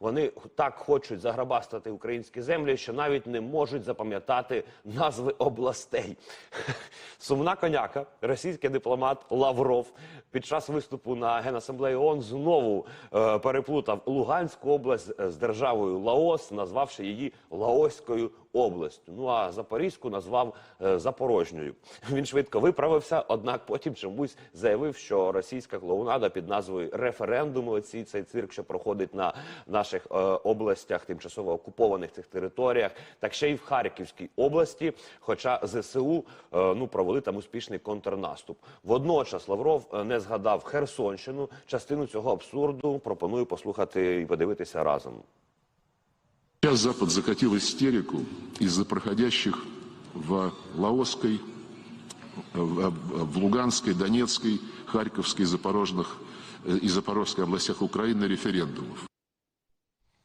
Вони так хочуть заграбастати українські землі, що навіть не можуть запам'ятати назви областей. Сумна коняка, російський дипломат Лавров під час виступу на генасамблеї ООН знову е, переплутав Луганську область з державою Лаос, назвавши її Лаоською областю. Ну а Запорізьку назвав е, Запорожньою. Він швидко виправився, однак потім чомусь заявив, що російська клоунада під назвою референдуму, оці цей цирк, що проходить на наших е, областях, тимчасово окупованих цих територіях, так ще й в Харківській області. Хоча ЗСУ е, ну провели там успішний контрнаступ. Водночас Лавров не згадав Херсонщину. Частину цього абсурду пропоную послухати і подивитися разом. Сейчас Запад закатил истерику из-за проходящих в Лаосской, в Луганской, Донецкой, Харьковской, Запорожных э, и Запорожской областях Украины референдумов.